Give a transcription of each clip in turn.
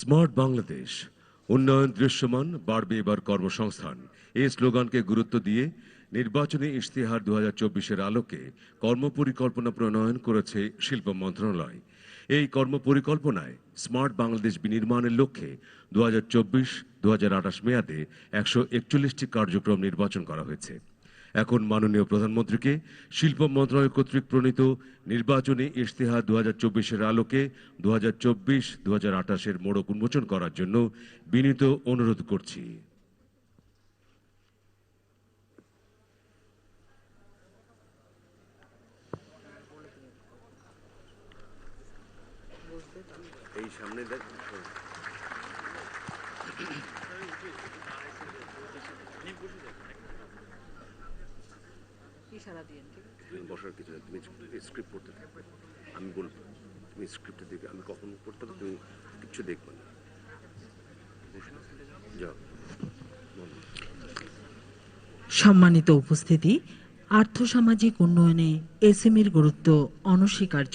Smart Bangladesh, উন্নয়ন দৃশ্যমান, বাড়বে এবার কর্মসংস্থান। এই স্লোগানকে গুরুত্ব দিয়ে নির্বাচনী ইশতেহার দু হাজার আলোকে কর্মপরিকল্পনা প্রণয়ন করেছে শিল্প মন্ত্রণালয়। এই কর্মপরিকল্পনায় স্মার্ট বাংলাদেশ বিনির্মাণের লক্ষ্যে দু হাজার চব্বিশ দু মেয়াদে একশো একচল্লিশটি কার্যক্রম নির্বাচন করা হয়েছে। এখন মাননীয় প্রধানমন্ত্রীকে শিল্প মন্ত্রণালয় কর্তৃক প্রণীত নির্বাচনী ইশতেহার দু হাজার চব্বিশের আলোকে দু হাজার চব্বিশ দু হাজার আঠাশের মোড়ক উন্মোচন করার জন্য বিনীত অনুরোধ করছি। এই সামনে দেখ ইশারা দিয়ে ঠিক আছে? তুমি বসার কিছু না তুমি স্ক্রিপ্ট পড়তে থাকবে আমি বলব, তুমি স্ক্রিপ্টে দেখবে আমি কখন পড়তে তুমি কিচ্ছু দেখবে না। সম্মানিত উপস্থিতি, আর্থসামাজিক উন্নয়নে এসএমইর গুরুত্ব অনস্বীকার্য।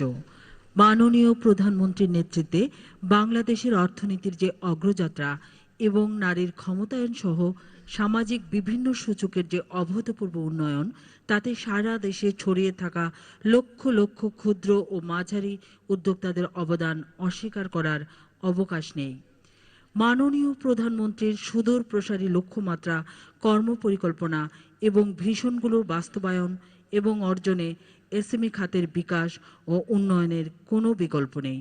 মাননীয় প্রধানমন্ত্রীর নেতৃত্বে বাংলাদেশের অর্থনীতির যে অগ্রযাত্রা এবং নারীর ক্ষমতায়ন সহ সামাজিক বিভিন্ন সূচকের যে অভূতপূর্ব উন্নয়ন, তাতে সারা দেশে ছড়িয়ে থাকা লক্ষ লক্ষ ক্ষুদ্র ও মাঝারি উদ্যোক্তাদের অবদান অস্বীকার করার অবকাশ নেই। মাননীয় প্রধানমন্ত্রীর সুদূর প্রসারী লক্ষ্যমাত্রা, কর্মপরিকল্পনা এবং ভীষণগুলোর বাস্তবায়ন এবং অর্জনে এসএমই খাতের বিকাশ ও উন্নয়নের কোনো বিকল্প নেই।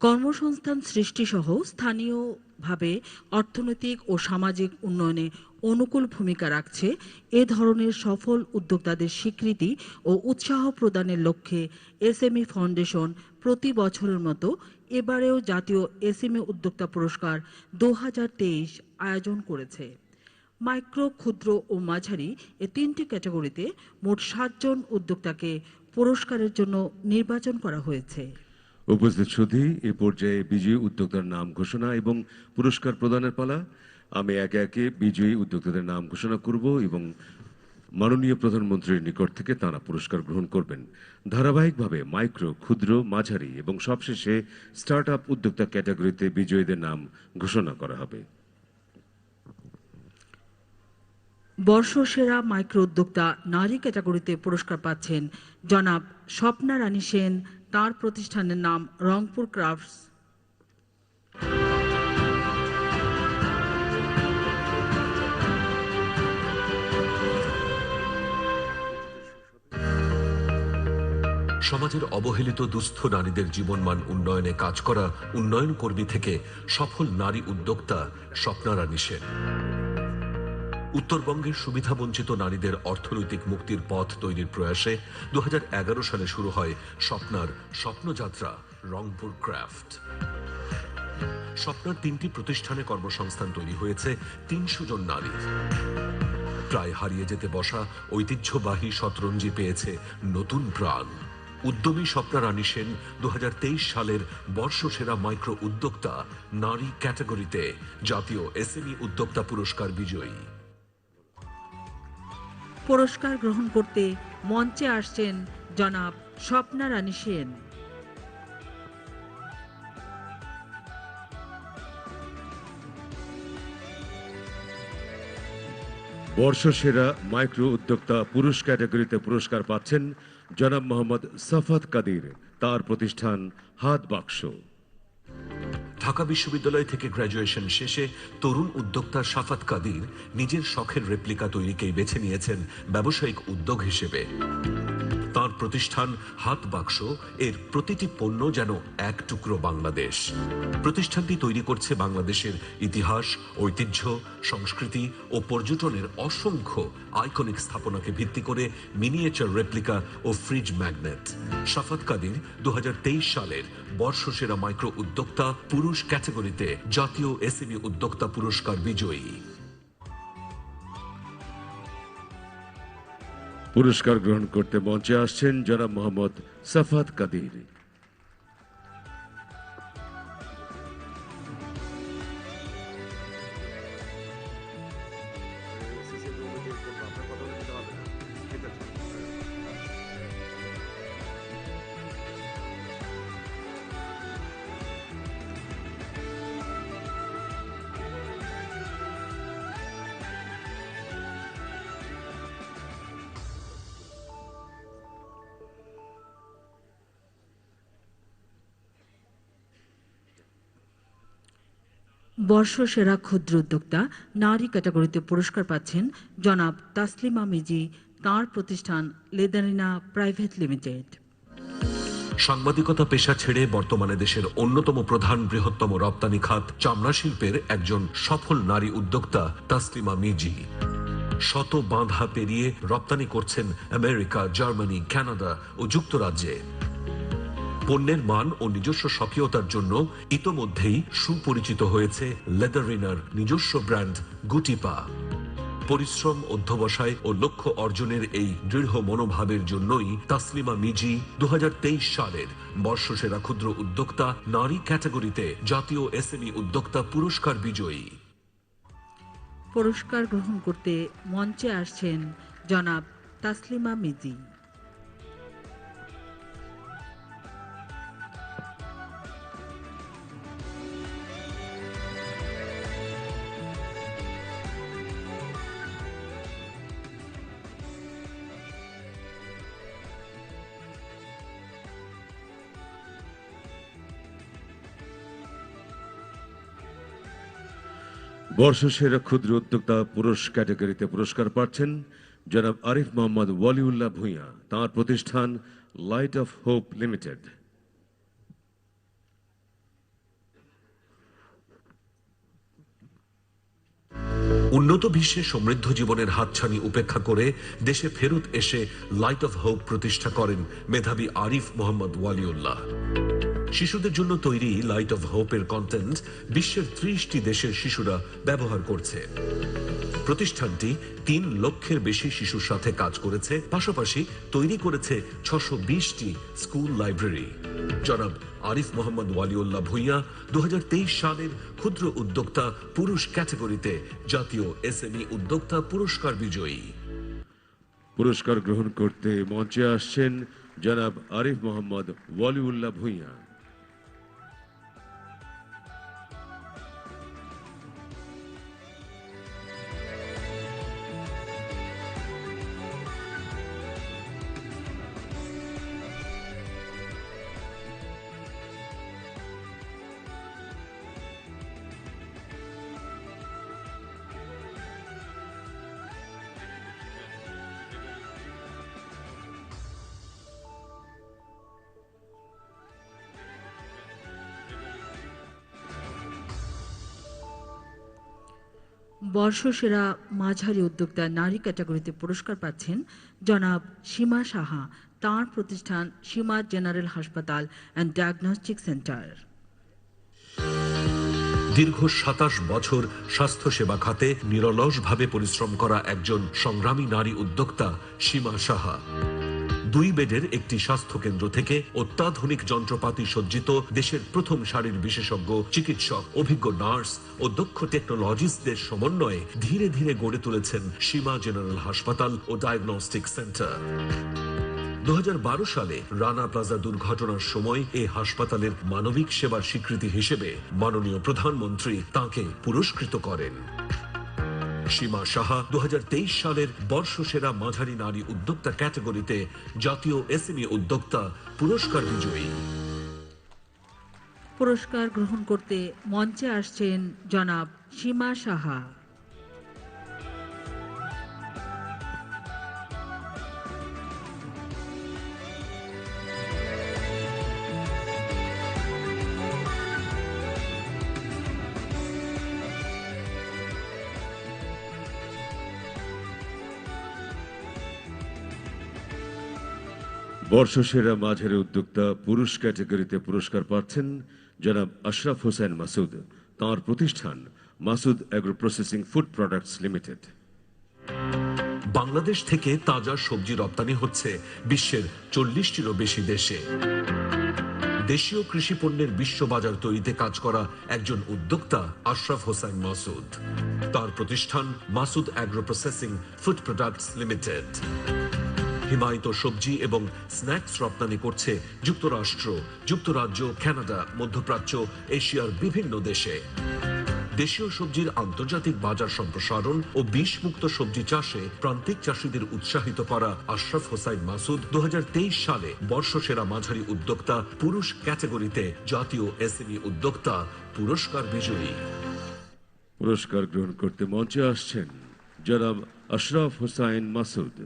কর্মসংস্থান সৃষ্টিসহ স্থানীয়ভাবে অর্থনৈতিক ও সামাজিক উন্নয়নে অনুকূল ভূমিকা রাখছে এ ধরনের সফল উদ্যোক্তাদের স্বীকৃতি ও উৎসাহ প্রদানের লক্ষ্যে এসএমই ফাউন্ডেশন প্রতি বছরের মতো এবারেও জাতীয় এসএমই উদ্যোক্তা পুরস্কার দু হাজার তেইশ আয়োজন করেছে। মাইক্রো, ক্ষুদ্র ও মাঝারি এ তিনটি ক্যাটাগরিতে মোট সাতজন উদ্যোক্তাকে পুরস্কারের জন্য নির্বাচন করা হয়েছে। উপস্থিত সুধী এ পর্যায়ে বিজয়ী উদ্যোক্তার নাম ঘোষণা এবং পুরস্কার প্রদানের পালা। আমি একে একে বিজয়ী উদ্যোক্তাদের নাম ঘোষণা করব এবং মাননীয় প্রধানমন্ত্রীর নিকট থেকে তারা পুরস্কার গ্রহণ করবেন। ধারাবাহিকভাবে মাইক্রো, ক্ষুদ্র, মাঝারি এবং সবশেষে স্টার্ট আপ উদ্যোক্তা ক্যাটাগরিতে বিজয়ীদের নাম ঘোষণা করা হবে। বর্ষসেরা মাইক্রো উদ্যোক্তা নারী ক্যাটাগরিতে পুরস্কার পাচ্ছেন জনাব স্বপ্না রানী সেন তার প্রতিষ্ঠানের নাম রংপুর ক্রাফটস। সমাজের অবহেলিত দুস্থ নারীদের জীবনমান উন্নয়নে কাজ করা উন্নয়ন কর্মী থেকে সফল নারী উদ্যোক্তা স্বপ্নারানী সেন। উত্তরবঙ্গের সুবিধাবঞ্চিত নারীদের অর্থনৈতিক মুক্তির পথ তৈরির প্রয়াসে দু হাজার এগারো সালে শুরু হয় স্বপ্নার স্বপ্নযাত্রা, রংপুর ক্রাফট স্বপ্নার তিনটি প্রতিষ্ঠানে কর্মসংস্থান তৈরি হয়েছে তিনশো জন নারীর। প্রায় হারিয়ে যেতে বসা ঐতিহ্যবাহী শতরঞ্জি পেয়েছে নতুন প্রাণ। উদ্যমী স্বপ্না রানী সেন দু হাজার তেইশ সালের বর্ষসেরা মাইক্রো উদ্যোক্তা নারী ক্যাটাগরিতে জাতীয় এসএমই উদ্যোক্তা পুরস্কার বিজয়ী। পুরস্কার গ্রহণ করতে মঞ্চে আসছেন জনাব স্বপ্না রানী সেন। বর্ষসেরা মাইক্রো উদ্যোক্তা পুরুষ ক্যাটাগরিতে পুরস্কার পাচ্ছেন জনাব মোহাম্মদ সাফাত কাদির। তার প্রতিষ্ঠান হাত বাক্স। ঢাকা বিশ্ববিদ্যালয় থেকে গ্র্যাজুয়েশন শেষে তরুণ উদ্যোক্তা সাফাত কাদির নিজের শখের রেপ্লিকা তৈরিকেই বেছে নিয়েছেন ব্যবসায়িক উদ্যোগ হিসেবে। তার প্রতিষ্ঠান হাত বাক্স এর প্রতিটি পণ্য যেন এক টুকরো বাংলাদেশ। প্রতিষ্ঠানটি তৈরি করছে বাংলাদেশের ইতিহাস, ঐতিহ্য, সংস্কৃতি ও পর্যটনের অসংখ্য আইকনিক স্থাপনাকে ভিত্তি করে মিনিয়েচার রেপ্লিকা ও ফ্রিজ ম্যাগনেট সাফাত কাদির দু সালের বর্ষসেরা মাইক্রো উদ্যোক্তা পুরুষ ক্যাটাগরিতে জাতীয় এসএমই উদ্যোক্তা পুরস্কার বিজয়ী। পুরস্কার গ্রহণ করতে মঞ্চে আসছেন জনাব মোহাম্মদ সাফাত কাদির। বর্ষসেরা ক্ষুদ্র উদ্যোক্তা, নারী ক্যাটাগরিতে পুরস্কার পাচ্ছেন জনাব তাসলিমা মিজি, তাঁর প্রতিষ্ঠান লেদারিনা প্রাইভেট লিমিটেড। সাংবাদিকতা পেশা ছেড়ে বর্তমানে দেশের অন্যতম প্রধান বৃহত্তম রপ্তানি খাত চামড়া শিল্পের একজন সফল নারী উদ্যোক্তা তাসলিমা মিজি। শত বাঁধা পেরিয়ে রপ্তানি করছেন আমেরিকা, জার্মানি, কানাডা ও যুক্তরাজ্যে। পণ্যের মান ও নিজস্ব স্বকীয়তার জন্য ইতোমধ্যেই সুপরিচিত হয়েছে লেদারিনার নিজস্ব ব্র্যান্ড গুটিপা পরিশ্রম, অধ্যবসায় ও লক্ষ্য অর্জনের এই দৃঢ় মনোভাবের জন্যই তাসলিমা মিজি দু হাজার তেইশ সালের বর্ষসেরা ক্ষুদ্র উদ্যোক্তা, নারী ক্যাটাগরিতে জাতীয় এসএমই উদ্যোক্তা পুরস্কার বিজয়ী। পুরস্কার গ্রহণ করতে মঞ্চে আসছেন জনাব তাসলিমা মিজি। বর্ষসেরা ক্ষুদ্র উদ্যোক্তা পুরুষ ক্যাটাগরিতে পুরস্কার পাচ্ছেন জনাব আরিফ মোহাম্মদ ওয়ালিউল্লাহ ভূঁইয়া। তাঁর প্রতিষ্ঠান লাইট অফ হোপ লিমিটেড। উন্নত বিশ্বে সমৃদ্ধ জীবনের হাতছানি উপেক্ষা করে দেশে ফেরত এসে লাইট অফ হোপ প্রতিষ্ঠা করেন মেধাবী আরিফ মোহাম্মদ ওয়ালিউল্লাহ। শিশুদের জন্য তৈরি লাইট অফ হোপের কন্টেন্ট বিশ্বের ত্রিশটি দেশের শিশুরা ব্যবহার করছে। প্রতিষ্ঠানটি তিন লক্ষের বেশি শিশুর সাথে কাজ করেছে, পাশাপাশি তৈরি করেছে ছশো বিশটি স্কুল লাইব্রেরি। জনাব আরিফ মোহাম্মদ ওয়ালিউল্লাহ ভুইয়া দু সালের ক্ষুদ্র উদ্যোক্তা পুরুষ ক্যাটাগরিতে জাতীয় এসএমই উদ্যোক্তা পুরস্কার বিজয়ী। পুরস্কার গ্রহণ করতে মঞ্চে আসছেন জনাব আরিফ মোহাম্মদ ওয়ালিউল্লাহ ভূঁইয়া। বর্ষসেরা মাঝারি উদ্যোক্তা নারী ক্যাটাগরিতে পুরস্কার পাচ্ছেন জনাব সীমা সাহা। তাঁর প্রতিষ্ঠান সীমা জেনারেল হাসপাতাল অ্যান্ড ডায়াগনস্টিক সেন্টার। দীর্ঘ সাতাশ বছর স্বাস্থ্যসেবা খাতে নিরলসভাবে পরিশ্রম করা একজন সংগ্রামী নারী উদ্যোক্তা সীমা সাহা। দুই বেডের একটি স্বাস্থ্য কেন্দ্র থেকে অত্যাধুনিক যন্ত্রপাতি সজ্জিত দেশের প্রথম সারির বিশেষজ্ঞ, চিকিৎসক, অভিজ্ঞ নার্স ও দক্ষ টেকনোলজিস্টদের সমন্বয়ে ধীরে ধীরে গড়ে তুলেছেন সীমা জেনারেল হাসপাতাল ও ডায়াগনস্টিক সেন্টার। দু হাজার বারো সালে রানা প্লাজা দুর্ঘটনার সময় এই হাসপাতালের মানবিক সেবার স্বীকৃতি হিসেবে মাননীয় প্রধানমন্ত্রী তাকে পুরস্কৃত করেন। সীমা সাহা দু হাজার তেইশ সালের বর্ষসেরা মাঝারি নারী উদ্যোক্তা ক্যাটাগরিতে জাতীয় এসএমই উদ্যোক্তা পুরস্কার বিজয়ী। পুরস্কার গ্রহণ করতে মঞ্চে আসছেন জনাব সীমা সাহা। বর্ষসেরা মাঝারি উদ্যোক্তা পুরুষ ক্যাটাগরিতে পুরস্কার পাচ্ছেন জনাব আশরাফ হোসেন মাসুদ। তাঁর প্রতিষ্ঠান Masud agro processing food products limited Bangladesh থেকে তাজা সবজি রপ্তানি হচ্ছে বিশ্বের চল্লিশটিরও বেশি দেশে। দেশীয় কৃষি পণ্যের বিশ্ব বাজার তৈরিতে কাজ করা একজন উদ্যোক্তা আশরাফ হোসেন মাসুদ। তার প্রতিষ্ঠান Masud agro processing food products limited হিমায়িত সবজি এবং স্ন্যাক্স রপ্তানি করছে যুক্তরাষ্ট্র, যুক্তরাজ্য, কানাডা, মধ্যপ্রাচ্য, এশিয়ার বিভিন্ন দেশে। দেশীয় সবজির আন্তর্জাতিক বাজার সম্প্রসারণ ও বিষমুক্ত সবজি চাষে প্রান্তিক চাষীদের উৎসাহিত করা আশরাফ হোসাইন মাসুদ দু হাজার তেইশ সালে বর্ষসেরা মাঝারি উদ্যোক্তা, পুরুষ ক্যাটাগরিতে জাতীয় এসএমই উদ্যোক্তা, পুরস্কার বিজয়ী। পুরস্কার গ্রহণ করতে মঞ্চে আসছেন জনাব আশরাফ হোসাইন মাসুদ।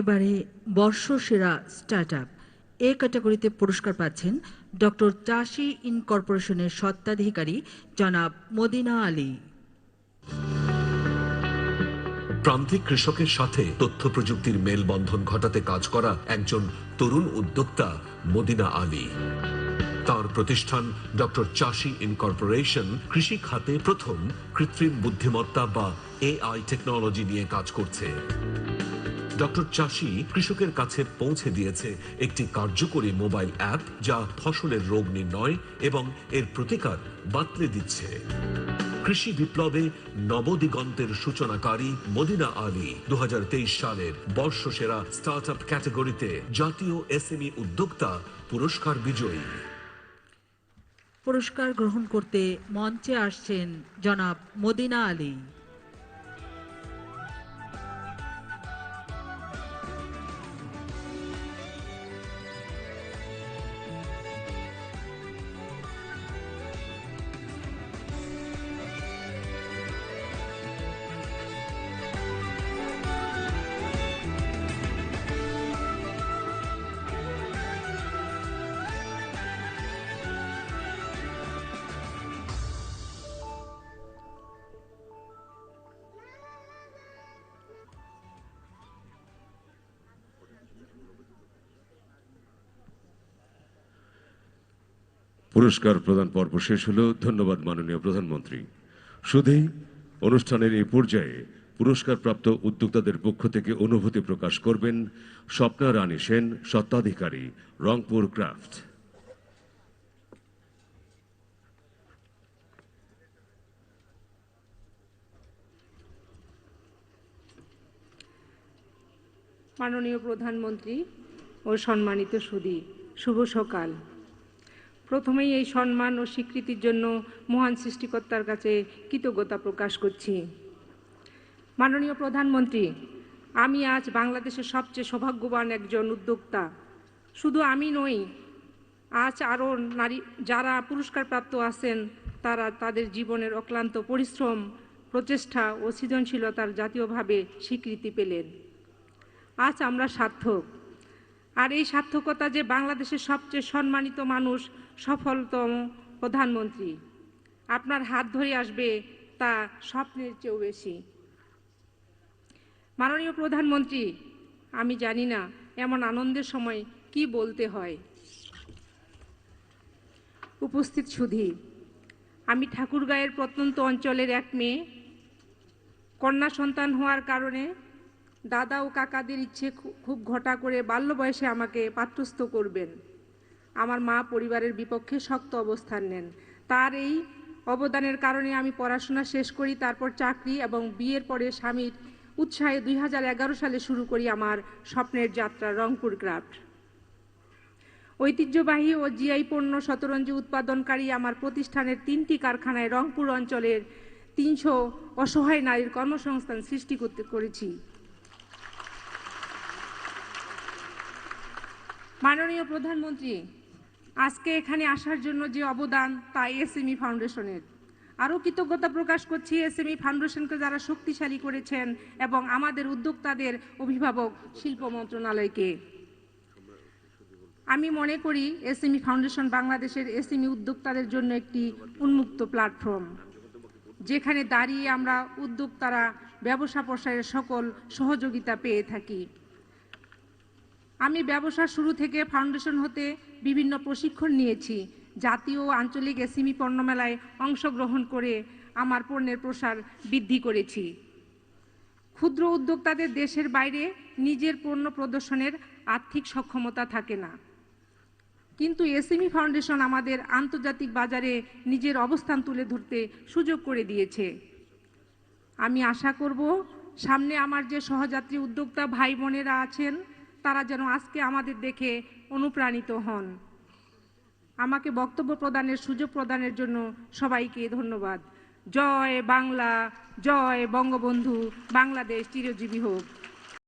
এবারে বর্ষসেরা স্টার্ট আপ এ ক্যাটাগরিতে পুরস্কার পাচ্ছেন ডক্টর চাষি ইনকর্পোরেশনের স্বত্বাধিকারী জনাব মদিনা আলী। প্রান্তিক কৃষকের সাথে তথ্য প্রযুক্তির মেলবন্ধন ঘটাতে কাজ করা একজন তরুণ উদ্যোক্তা মদিনা আলী। তার প্রতিষ্ঠান ডক্টর চাষি ইনকর্পোরেশন কৃষি খাতে প্রথম কৃত্রিম বুদ্ধিমত্তা বা এআই টেকনোলজি নিয়ে কাজ করছে। ডক্টর চাষি কৃষকের কাছে পৌঁছে দিয়েছে একটি কার্যকরী মোবাইল অ্যাপ যা ফসলের রোগ নির্ণয় এবং এর প্রতিকার বাতলে দিচ্ছে। কৃষি বিপ্লবে নবদিগন্তের সূচনাকারী মদিনা আলী দুহাজার তেইশ সালের বর্ষসেরা স্টার্ট আপ ক্যাটাগরিতে জাতীয় এসএমই উদ্যোক্তা পুরস্কার বিজয়ী। পুরস্কার গ্রহণ করতে মঞ্চে আসছেন জনাব মদিনা আলী। পুরস্কার প্রদান পর্ব শেষ হলো। ধন্যবাদ মাননীয় প্রধানমন্ত্রী। শুধুই অনুষ্ঠানের এই পর্যায়ে পুরস্কারপ্রাপ্ত উদ্যোক্তাদের পক্ষ থেকে অনুভূতি প্রকাশ করবেন স্বপ্না রানী সেন, স্বত্বাধিকারী, রংপুর ক্রাফট। মাননীয় প্রধানমন্ত্রী ও সম্মানিত সুদী শুভ সকাল। প্রথমেই এই সম্মান ও স্বীকৃতির জন্য মহান সৃষ্টিকর্তার কাছে কৃতজ্ঞতা প্রকাশ করছি। মাননীয় প্রধানমন্ত্রী, আমি আজ বাংলাদেশের সবচেয়ে সৌভাগ্যবান একজন উদ্যোক্তা। শুধু আমি নই, আজ আরও নারী, যারা পুরস্কারপ্রাপ্ত আছেন, তারা তাদের জীবনের অক্লান্ত পরিশ্রম, প্রচেষ্টা ও সৃজনশীলতার জাতীয়ভাবে স্বীকৃতি পেলেন। আজ আমরা সার্থক। আর এই সার্থকতা যে বাংলাদেশের সবচেয়ে সম্মানিত মানুষ সফলতম প্রধানমন্ত্রী। আপনার হাত ধরে আসবে তা স্বপ্নের চেয়েও বেশি। মাননীয় প্রধানমন্ত্রী, আমি জানি না এমন আনন্দের সময় কি বলতে হয়। উপস্থিত সুধী, আমি ঠাকুরগাঁয়ের প্রত্যন্ত অঞ্চলের এক মেয়ে। কন্যা সন্তান হওয়ার কারণে দাদা ও কাকাদের ইচ্ছে খুব ঘটা করে বাল্য বয়সে আমাকে পাত্রস্থ করবেন। আমার মা পরিবারের বিপক্ষে শক্ত অবস্থান নেন। তার এই অবদানের কারণে আমি পড়াশোনা শেষ করি, তারপর চাকরি এবং বিয়ের পরে স্বামীর উৎসাহে দুই হাজার এগারো সালে শুরু করি আমার স্বপ্নের যাত্রা, রংপুর ক্রাফট। ঐতিহ্যবাহী ও জিআই পণ্য শতরঞ্জি উৎপাদনকারী আমার প্রতিষ্ঠানের তিনটি কারখানায় রংপুর অঞ্চলের তিনশো অসহায় নারীর কর্মসংস্থান সৃষ্টি করতে করেছি। মাননীয় প্রধানমন্ত্রী আজকে এখানে আসার জন্য যে অবদান তা এসএমই ফাউন্ডেশনের। আরও কৃতজ্ঞতা প্রকাশ করছি এসএমই ফাউন্ডেশনকে যারা শক্তিশালী করেছেন এবং আমাদের উদ্যোক্তাদের অভিভাবক শিল্প মন্ত্রণালয়কে। আমি মনে করি এসএমই ফাউন্ডেশন বাংলাদেশের এসএমই উদ্যোক্তাদের জন্য একটি উন্মুক্ত প্ল্যাটফর্ম, যেখানে দাঁড়িয়ে আমরা উদ্যোক্তারা, ব্যবসা প্রসারের সকল সহযোগিতা পেয়ে থাকি। আমি ব্যবসা শুরু থেকে ফাউন্ডেশন হতে বিভিন্ন প্রশিক্ষণ নিয়েছি, জাতীয় আঞ্চলিক এসিমি পণ্যমেলায় অংশগ্রহণ করে আমার পণ্যের প্রসার বৃদ্ধি করেছি। ক্ষুদ্র উদ্যোক্তাদের দেশের বাইরে নিজের পণ্য প্রদর্শনের আর্থিক সক্ষমতা থাকে না। কিন্তু এসএমই ফাউন্ডেশন আমাদের আন্তর্জাতিক বাজারে নিজের অবস্থান তুলে ধরতে সুযোগ করে দিয়েছে। আমি আশা করব, সামনে আমার যে সহযাত্রী উদ্যোক্তা ভাই বোনেরা আছেন তারা যেন আজকে আমাদের দেখে অনুপ্রাণিত হন। আমাকে বক্তব্য প্রদানের সুযোগ প্রদানের জন্য সবাইকে ধন্যবাদ। জয় বাংলা, জয় বঙ্গবন্ধু, বাংলাদেশ চিরজীবী হোক।